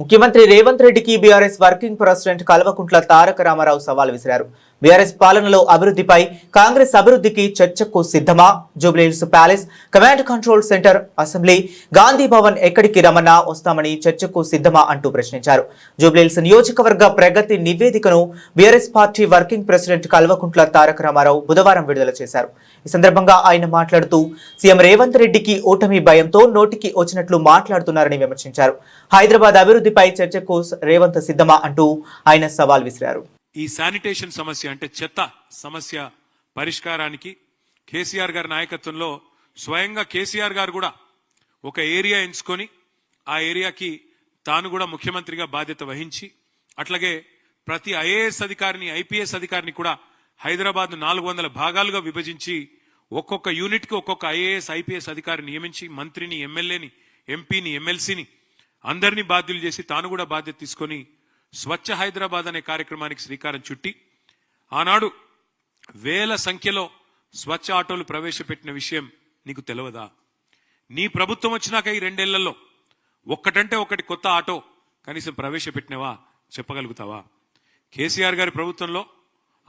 ముఖ్యమంత్రి రేవంత్ రెడ్డికి BRS working president Kalvakuntla Taraka Ramarao సవాల్ విసిరారు. బీఆర్ఎస్ పాలనలో అభివృద్ధిపై కాంగ్రెస్ అభివృద్ధికి చర్చకు సిద్ధమా? Jubilee Hills palace command control centre assembly Gandhi Bhavan ఎక్కడికి రమన్నా వస్తామని చర్చకు సిద్ధమా అంటూ ప్రశ్నించారు. జూబ్లీహిల్స్ నియోజకవర్గ ప్రగతి నివేదికను BRS party working president Kalvakuntla Taraka Ramarao బుధవారం విడుదల చేశారు. ఈ సందర్భంగా ఆయన మాట్లాడుతూ సీఎం రేవంత్ రెడ్డికి ఓటమి భయంతో నోటికి వచ్చినట్లు మాట్లాడుతున్నారని విమర్శించారు. హైదరాబాద్ అభివృద్ధి అభివృద్ధిపై చర్చకు రేవంత్ సిద్ధమా అంటూ ఆయన సవాల్ విసిరారు. ఈ శానిటేషన్ సమస్య అంటే చెత్త సమస్య పరిష్కారానికి కేసీఆర్ గారి నాయకత్వంలో స్వయంగా కేసీఆర్ గారు కూడా ఒక ఏరియా ఎంచుకొని ఆ ఏరియాకి తాను కూడా ముఖ్యమంత్రిగా బాధ్యత వహించి అట్లాగే ప్రతి ఐఏఎస్ అధికారిని ఐపీఎస్ అధికారిని కూడా హైదరాబాద్ నాలుగు వందల భాగాలుగా విభజించి ఒక్కొక్క యూనిట్కి ఒక్కొక్క ఐఏఎస్ ఐపీఎస్ అధికారిని నియమించి మంత్రిని ఎమ్మెల్యేని ఎంపీని ఎమ్మెల్సీని అందరినీ బాధ్యులు చేసి తాను కూడా బాధ్యత తీసుకొని స్వచ్ఛ హైదరాబాద్ అనే కార్యక్రమానికి శ్రీకారం చుట్టి ఆనాడు వేల సంఖ్యలో స్వచ్ఛ ఆటోలు ప్రవేశపెట్టిన విషయం నీకు తెలియదా నీ ప్రభుత్వం వచ్చినాక ఈ రెండేళ్ళలో ఒక్కటంటే ఒకటి కొత్త ఆటో కనీసం ప్రవేశపెట్టినవా? చెప్పగలుగుతావా? కేసీఆర్ గారి ప్రభుత్వంలో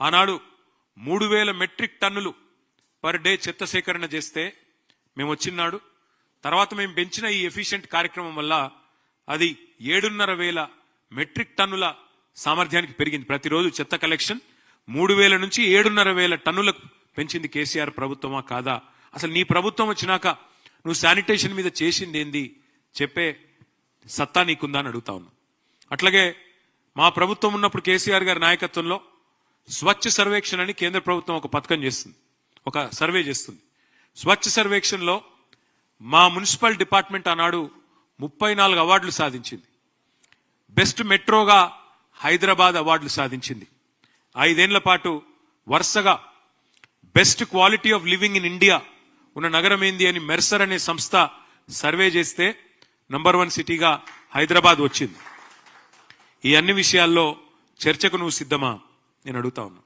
ఆనాడు మూడు వేల మెట్రిక్ టన్నులు పర్ డే చెత్త సేకరణ చేస్తే మేము వచ్చినాడు. తర్వాత మేము పెంచిన ఈ ఎఫిషియెంట్ కార్యక్రమం వల్ల అది ఏడున్నర వేల మెట్రిక్ టన్నుల సామర్థ్యానికి పెరిగింది. ప్రతిరోజు చెత్త కలెక్షన్ మూడు వేల నుంచి ఏడున్నర వేల టన్నులకు పెంచింది కేసీఆర్ ప్రభుత్వమా కాదా? అసలు నీ ప్రభుత్వం వచ్చినాక నువ్వు శానిటేషన్ మీద చేసింది ఏంది చెప్పే సత్తా నీకుందా అని అడుగుతా ఉన్నా. అట్లాగే మా ప్రభుత్వం ఉన్నప్పుడు కేసీఆర్ గారి నాయకత్వంలో స్వచ్ఛ సర్వేక్షణ అని కేంద్ర ప్రభుత్వం ఒక పథకం చేస్తుంది. ఒక సర్వే చేస్తుంది. స్వచ్ఛ సర్వేక్షణలో మా మున్సిపల్ డిపార్ట్మెంట్ ఆనాడు ముప్పై నాలుగు అవార్డులు సాధించింది. బెస్ట్ మెట్రోగా హైదరాబాద్ అవార్డులు సాధించింది. ఐదేళ్ళ పాటు వరుసగా best quality of living in India ఉన్న నగరం ఏంది అని మెర్సర్ అనే సంస్థ సర్వే చేస్తే నంబర్ వన్ సిటీగా హైదరాబాద్ వచ్చింది. ఈ అన్ని విషయాల్లో చర్చకు నువ్వు సిద్ధమా? నేను అడుగుతా ఉన్నా.